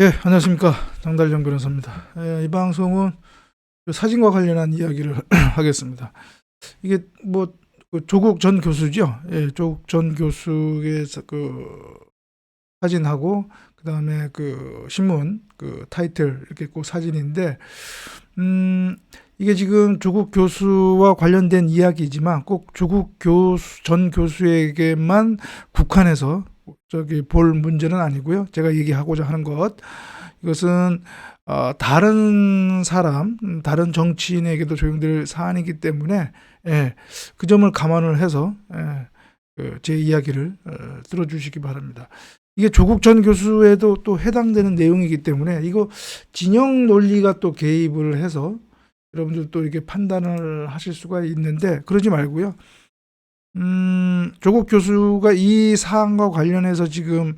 예, 안녕하십니까. 장달령 변호사입니다. 예, 이 방송은 그 사진과 관련한 이야기를 하겠습니다. 이게 뭐그 조국 전 교수죠. 예, 조국 전 교수의 사- 그 사진하고 그다음에 그 신문 그 타이틀 이렇게 꼭 사진인데 음 이게 지금 조국 교수와 관련된 이야기지만 꼭 조국 교수 전 교수에게만 국한해서 저기 볼 문제는 아니고요. 제가 얘기하고자 하는 것 이것은 어, 다른 사람, 음, 다른 정치인에게도 적용될 사안이기 때문에 예, 그 점을 감안을 해서 예, 그제 이야기를 어, 들어주시기 바랍니다. 이게 조국 전 교수에도 또 해당되는 내용이기 때문에 이거 진영 논리가 또 개입을 해서 여러분들 또 이렇게 판단을 하실 수가 있는데 그러지 말고요. 음, 조국 교수가 이 사안과 관련해서 지금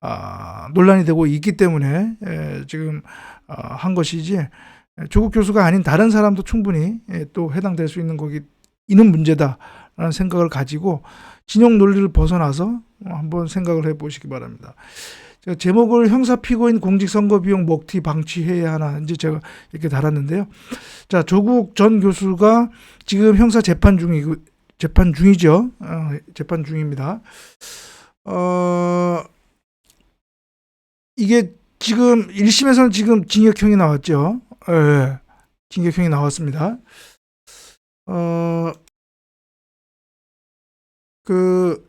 아, 논란이 되고 있기 때문에 에, 지금 아, 한 것이지 에, 조국 교수가 아닌 다른 사람도 충분히 에, 또 해당될 수 있는 거기 있는 문제다라는 생각을 가지고 진영 논리를 벗어나서 한번 생각을 해보시기 바랍니다. 제가 제목을 형사 피고인 공직선거 비용 먹튀 방치해야 하나 이제 제가 이렇게 달았는데요. 자 조국 전 교수가 지금 형사 재판 중이 재판 중이죠. 어, 재판 중입니다. 어 이게 지금 1심에서는 지금 징역형이 나왔죠. 예, 징역형이 나왔습니다. 어, 그,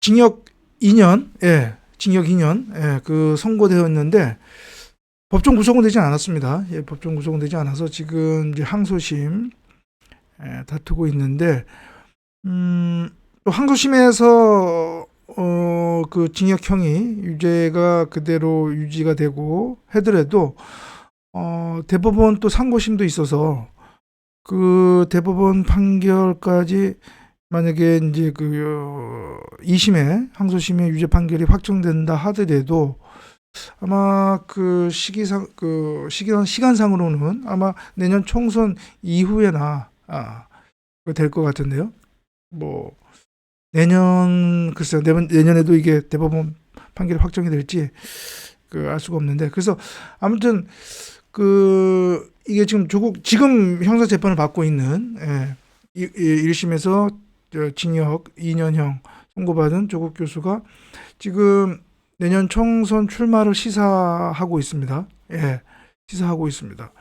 징역 2년, 예, 징역 2년, 예, 그 선고되었는데, 법정 구속은 되지 않았습니다. 예, 법정 구속은 되지 않아서 지금 이제 항소심, 예, 다투고 있는데, 음, 또 항소심에서 어, 그 징역형이 유죄가 그대로 유지가 되고 하더라도 어, 대법원 또 상고심도 있어서 그 대법원 판결까지 만약에 이제 그 어, 2심에 항소심의 유죄 판결이 확정된다 하더라도 아마 그 시기상 그 시기상 시간상으로는 아마 내년 총선 이후에나 아, 될 것 같은데요. 뭐 내년 글쎄요 내년 내년에도 이게 대법원 판결이 확정이 될지 그 알 수가 없는데 그래서 아무튼 그 이게 지금 조국 지금 형사 재판을 받고 있는 예, 이- 이 1심에서 저 징역 2년형 선고받은 조국 교수가 지금 내년 총선 출마를 시사하고 있습니다. 예, 시사하고 있습니다.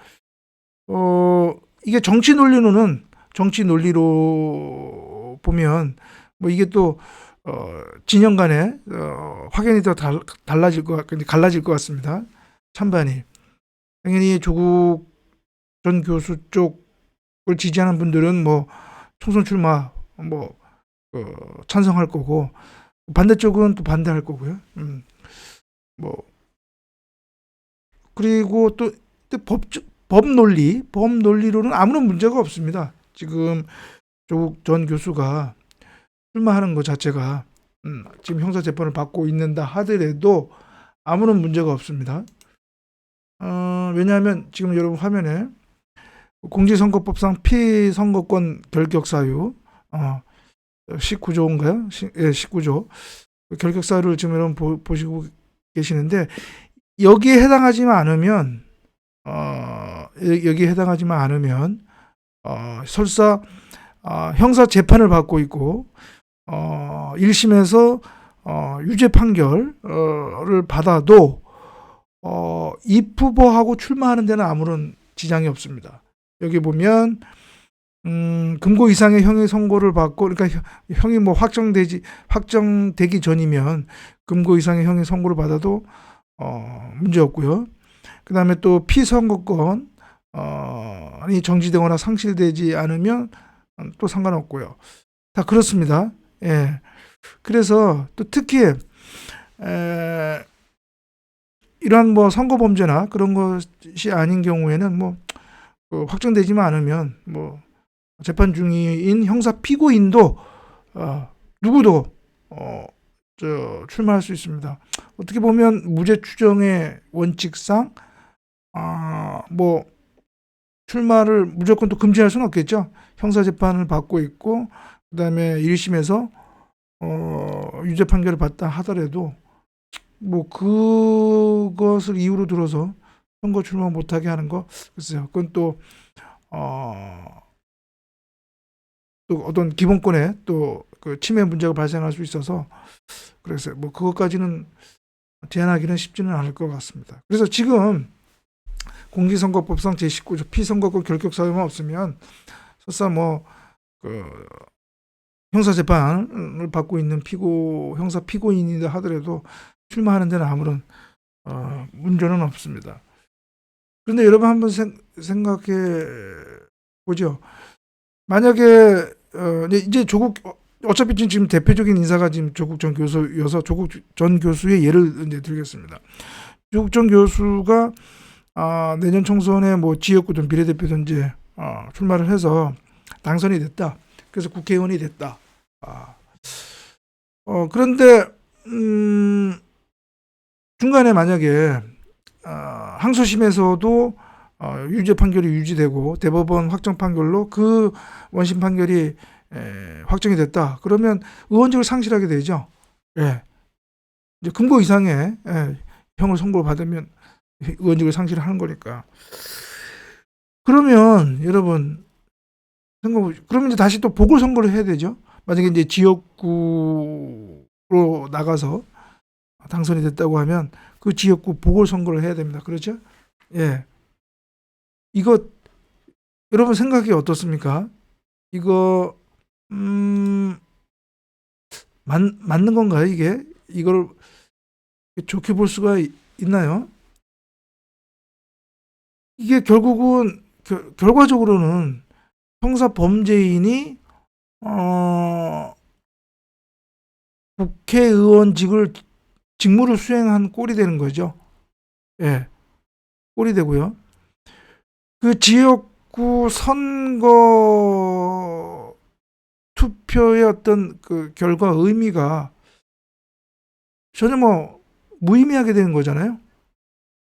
어 이게 정치 논리로는 정치 논리로 보면 뭐 이게 또 어, 진영 간에 어, 확연히 더 달, 달라질 것 같, 갈라질 것 같습니다. 찬반이 당연히 조국 전 교수 쪽을 지지하는 분들은 뭐 총선 출마 뭐 어, 찬성할 거고 반대쪽은 또 반대할 거고요. 음, 뭐 그리고 또, 또 법, 법 논리, 법 논리로는 아무런 문제가 없습니다. 지금 조국 전 교수가 출마하는 것 자체가 음, 지금 형사 재판을 받고 있는다 하더라도 아무런 문제가 없습니다. 어, 왜냐하면 지금 여러분 화면에 공직선거법상 피선거권 결격 사유 어, 19조인가요? 시, 예, 19조 결격 사유를 지금 여러분 보, 보시고 계시는데 여기에 해당하지만 않으면 어, 여- 여기에 해당하지만 않으면 어, 설사 어, 형사 재판을 받고 있고 어, 1심에서 어, 유죄 판결을 받아도 어, 입후보하고 출마하는 데는 아무런 지장이 없습니다. 여기 보면 음, 금고 이상의 형의 선고를 받고 그러니까 형- 형이 뭐 확정되지 확정되기 전이면 금고 이상의 형의 선고를 받아도 어, 문제 없고요. 그 다음에 또 피선거권 어, 아니 정지되거나 상실되지 않으면 또 상관없고요. 다 그렇습니다. 예. 그래서 또 특히 에, 이러한 뭐 선거 범죄나 그런 것이 아닌 경우에는 뭐그 확정되지만 않으면 뭐 재판 중인 형사 피고인도 어, 누구도 어, 저 출마할 수 있습니다. 어떻게 보면 무죄 추정의 원칙상 아 뭐 출마를 무조건 또 금지할 수는 없겠죠. 형사 재판을 받고 있고 그다음에 1심에서 어, 유죄 판결을 받다 하더라도 뭐 그것을 이유로 들어서 선거 출마 못하게 하는 거 글쎄요. 그건 또 어. 또 어떤 기본권에 또 그 침해 문제가 발생할 수 있어서 그래서 뭐 그것까지는 제한하기는 쉽지는 않을 것 같습니다. 그래서 지금 공직선거법상 제19조 피선거권 결격 사유만 없으면 설사 뭐 그 형사 재판을 받고 있는 피고 형사 피고인이다 하더라도 출마하는 데는 아무런 어, 문제는 없습니다. 그런데 여러분 한번 생, 생각해 보죠. 만약에 어, 이제- 조국 어차피 지금- 지금 대표적인 인사가 지금 조국 전 교수여서 조국 전 교수의 예를 이제 들겠습니다. 조국 전 교수가 아, 내년 총선에 뭐 지역구든 비례대표든 이제 어, 출마를 해서 당선이 됐다. 그래서 국회의원이 됐다. 아. 어, 그런데 음, 중간에 만약에 아, 항소심에서도 어, 유죄 판결이 유지되고 대법원 확정 판결로 그 원심 판결이 에, 확정이 됐다. 그러면 의원직을 상실하게 되죠. 예. 이제 금고 이상의 예, 형을 선고를 받으면 의원직을 상실하는 거니까. 그러면 여러분 생각 그러면 이제 다시 또 보궐 선거를 해야 되죠. 만약에 이제 지역구로 나가서 당선이 됐다고 하면 그 지역구 보궐 선거를 해야 됩니다. 그렇죠? 예. 이거 여러분 생각이 어떻습니까? 이거 음 맞, 맞는 건가요, 이게? 이걸 좋게 볼 수가 있- 있나요? 이게 결국은 결, 결과적으로는 형사 범죄인이 어 국회의원직을 직무를 수행한 꼴이 되는 거죠. 예. 꼴이 되고요. 그 지역구 선거 투표의 어떤 그 결과 의미가 전혀 뭐 무의미하게 되는 거잖아요.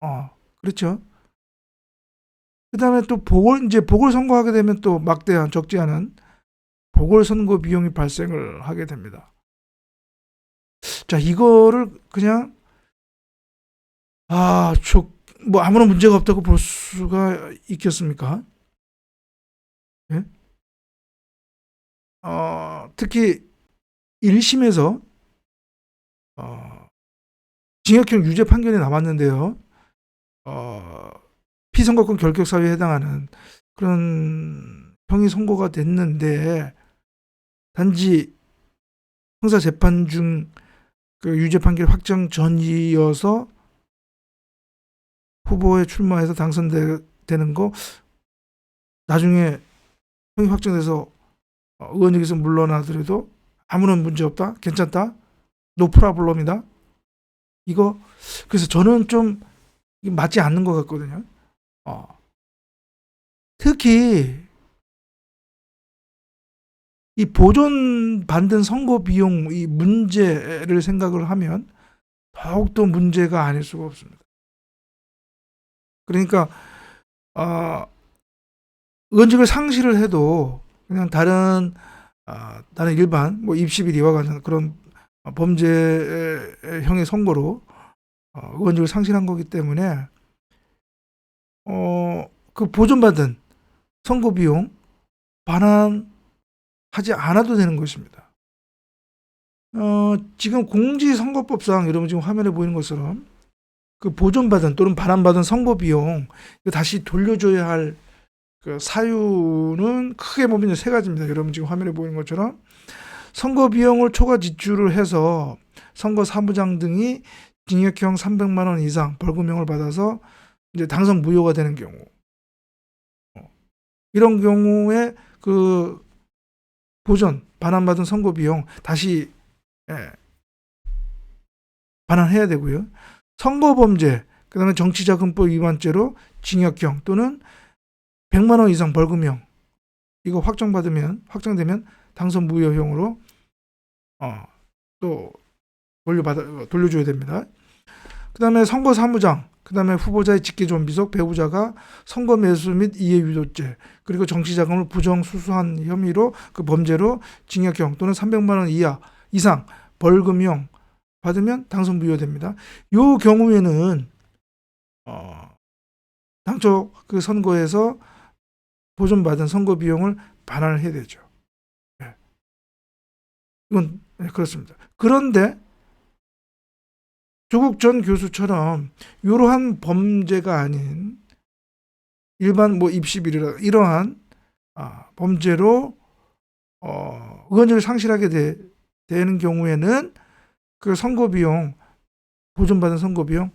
어, 그렇죠. 그다음에 또 보궐 이제 보궐 선거하게 되면 또 막대한 적지 않은 보궐 선거 비용이 발생을 하게 됩니다. 자, 이거를 그냥 아, 저, 뭐 아무런 문제가 없다고 볼 수가 있겠습니까? 예? 어, 특히 1심에서 어, 징역형 유죄 판결이 남았는데요. 어, 피선거권 결격 사유에 해당하는 그런 형이 선고가 됐는데 단지 형사 재판 중 그 유죄 판결 확정 전이어서 후보에 출마해서 당선되는 거 나중에 형이 확정돼서 어, 의원직에서 물러나더라도 아무런 문제 없다? 괜찮다? 노 프라블럼이다? 이거 그래서 저는 좀 맞지 않는 것 같거든요 어. 특히 이 보존 받는 선거 비용 이 문제를 생각을 하면 더욱더 문제가 아닐 수가 없습니다. 그러니까 아 의원직을 상실을 해도 그냥 다른 아, 다른 일반 뭐 입시 비리와 같은 그런 범죄형의 선고로 어, 의원직을 상실한 거기 때문에 어, 그 보존받은 선거 비용 반환하지 않아도 되는 것입니다. 어, 지금 공직선거법상 여러분 지금 화면에 보이는 것처럼 그 보존받은 또는 반환받은 선거 비용 다시 돌려줘야 할 그 사유는 크게 보면 세 가지입니다. 여러분 지금 화면에 보이는 것처럼 선거 비용을 초과 지출을 해서 선거 사무장 등이 징역형 300만 원 이상 벌금형을 받아서 이제 당선 무효가 되는 경우 어, 이런 경우에 그 보전 반환받은 선거 비용 다시 예, 반환해야 되고요. 선거 범죄 그다음에 정치자금법 위반죄로 징역형 또는 100만 원 이상 벌금형 이거 확정받으면 확정되면 당선 무효형으로 어, 또 돌려받아 돌려줘야 됩니다. 그 다음에 선거 사무장 그 다음에 후보자의 직계존비속 배우자가 선거 매수 및 이해 유도죄 그리고 정치자금을 부정 수수한 혐의로 그 범죄로 징역형 또는 300만 원 이하 이상 벌금형 받으면 당선 무효됩니다. 요 경우에는 어, 당초 그 선거에서 보존받은 선거 비용을 반환을 해야 되죠. 예. 이건 예, 그렇습니다. 그런데 조국 전 교수처럼 이러한 범죄가 아닌 일반 뭐 입시 비리라 이러한 아, 범죄로 어, 의원직을 상실하게 되, 되는 경우에는 그 선거 비용 보존받은 선거 비용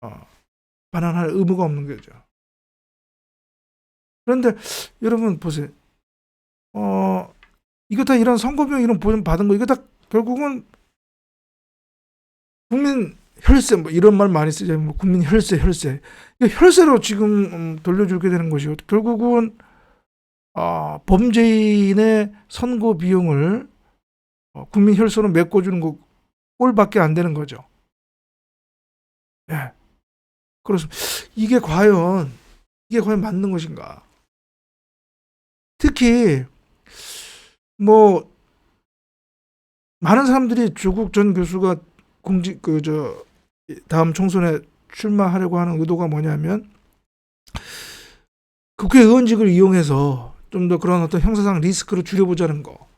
어, 반환할 의무가 없는 거죠. 그런데 여러분 보세요. 어 이거 다 이런 선거 비용 이런 보존 받은 거 이거 다 결국은 국민 혈세 뭐 이런 말 많이 쓰죠. 뭐 국민 혈세 혈세. 이 혈세로 지금 음, 돌려주게 되는 것이고 결국은 아, 범죄인의 선거 비용을 어, 국민 혈세로 메꿔주는 거 꼴밖에 안 되는 거죠. 예. 그렇습니다. 이게 과연 이게 과연 맞는 것인가? 특히 뭐 많은 사람들이 조국 전 교수가 공직 그 저 다음 총선에 출마하려고 하는 의도가 뭐냐면 국회의원직을 이용해서 좀 더 그런 어떤 형사상 리스크를 줄여보자는 거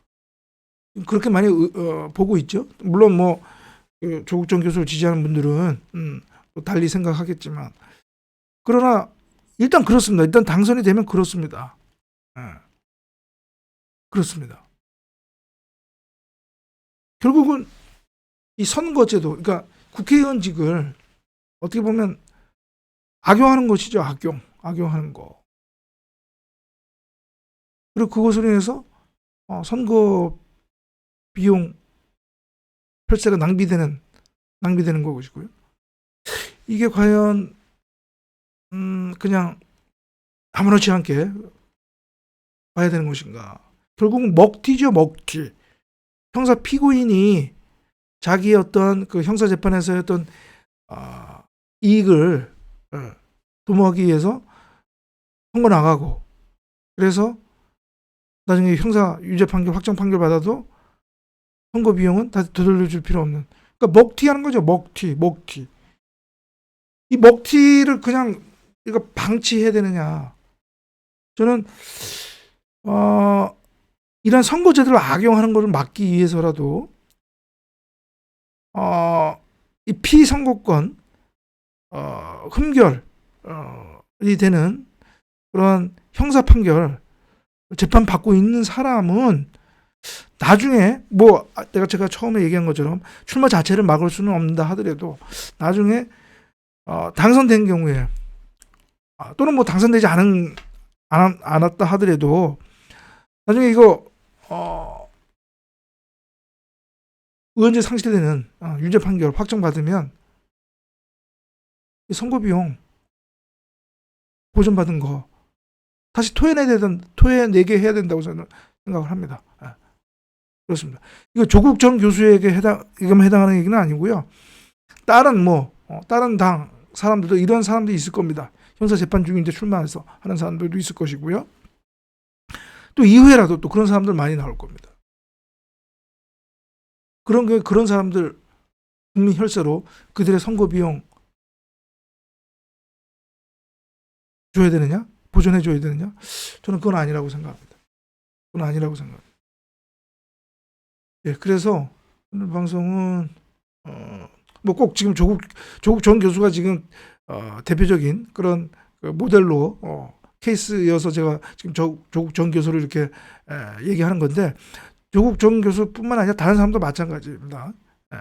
그렇게 많이 의- 어, 보고 있죠. 물론 뭐그 조국 전 교수를 지지하는 분들은 음, 또 달리 생각하겠지만 그러나 일단 그렇습니다. 일단 당선이 되면 그렇습니다. 예. 그렇습니다. 결국은 이 선거제도, 그러니까 국회의원직을 어떻게 보면 악용하는 것이죠. 악용, 악용하는 거. 그리고 그것으로 인해서 어, 선거 비용 혈세가 낭비되는 낭비되는 것이고요. 이게 과연 음 그냥 아무렇지 않게 봐야 되는 것인가? 결국은 먹튀죠, 먹튀. 형사 피고인이 자기의 어떤 그 형사 재판에서의 어떤 아, 이익을 어, 도모하기 위해서 선고 나가고 그래서 나중에 형사 유죄 판결 확정 판결 받아도 선거 비용은 다시 되돌려줄 필요 없는. 그러니까 먹튀하는 거죠 먹튀 먹튀. 이 먹튀를 그냥 이거 방치해야 되느냐. 저는 어 이런 선거제도를 악용하는 것을 막기 위해서라도 어, 이 피선거권 어, 흠결이 되는 그런 형사 판결 재판 받고 있는 사람은 나중에 뭐 아, 내가 제가 처음에 얘기한 것처럼 출마 자체를 막을 수는 없는다 하더라도 나중에 어, 당선된 경우에 아, 또는 뭐 당선되지 않은 안, 않았다 하더라도 나중에 이거 어, 의원제 상실되는 어, 유죄 판결 확정받으면 이 선거 비용 보존받은 거 다시 토해내야 되던 토해내게 해야 된다고 저는 생각을 합니다. 예. 그렇습니다. 이거 조국 전 교수에게 해당 해당하는 얘기는 아니고요. 다른 뭐 어, 다른 당 사람들도 이런 사람들이 있을 겁니다. 형사 재판 중인데 출마해서 하는 사람들도 있을 것이고요. 또 이후에라도 또 그런 사람들 많이 나올 겁니다. 그런 게 그런 사람들 국민 혈세로 그들의 선거 비용 줘야 되느냐? 보존해 줘야 되느냐? 저는 그건 아니라고 생각합니다. 그건 아니라고 생각합니다. 예, 그래서 오늘 방송은 어, 뭐 꼭 지금 조국 조국 전 교수가 지금 어, 대표적인 그런 그 모델로 어, 케이스여서 제가 지금 조, 조국 전 교수를 이렇게 에, 얘기하는 건데 조국 전 교수뿐만 아니라 다른 사람도 마찬가지입니다. 예.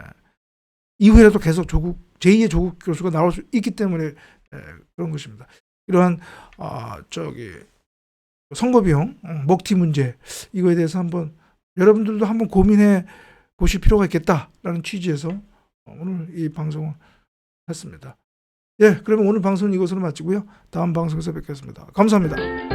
이후에도 계속 조국 제2의 조국 교수가 나올 수 있기 때문에 예, 그런 것입니다. 이러한 아 저기 선거 비용 어, 먹튀 문제 이거에 대해서 한번 여러분들도 한번 고민해 보실 필요가 있겠다라는 취지에서 오늘 이 방송을 했습니다. 예, 그러면 오늘 방송은 이것으로 마치고요. 다음 방송에서 뵙겠습니다. 감사합니다.